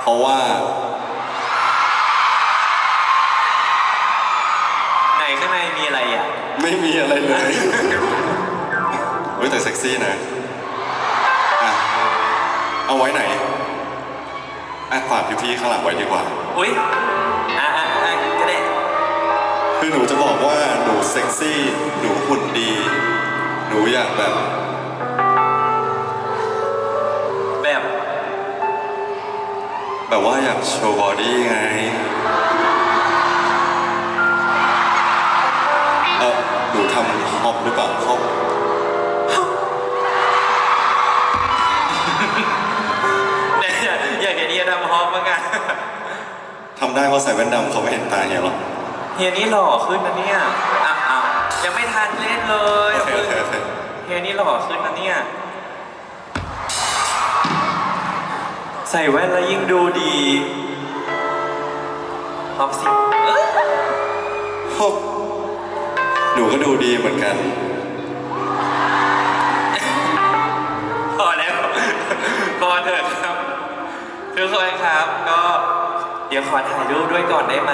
เพราะว่า ไหนข้างในมีอะไรอะ ไม่มีอะไรเลยเฮ้ยแต่เซ็กซี่นะอะเอาไว้ไหนอะฝากพี่ๆข้างหลังไว้ดีกว่า อุ้ยอะอะอะก็ได้คือหนูจะบอกว่าหนูเซ็กซี่ หนูหุ่นดี หนูอยากแบบ แบบว่าอยากโชว์บอดี้ไง เออหนูทำฮอปหรือเปล่าฮอปเนี่ยอยากเห็นเฮียทำฮอปบ้างอะทำได้เพราะใส่แว่นดำเขาไม่เห็นตาเฮียหรอกเฮียนี่หล่อขึ้นนะเนี่ยอ้าวอ้าวยังไม่ทันเล่นเลยโอเคโอเคโอเค เฮียนี่หล่อขึ้นนะเนี่ย ใส่แว่นแล้วยิ่งดูดีฮอปสิเอ้ยฮอปหนูก็ดูดีเหมือนกัน พอแล้วพอเถอะครับ ทุกคนครับ ก็เดี๋ยวขอถ่ายรูปด้วยก่อนได้ไหม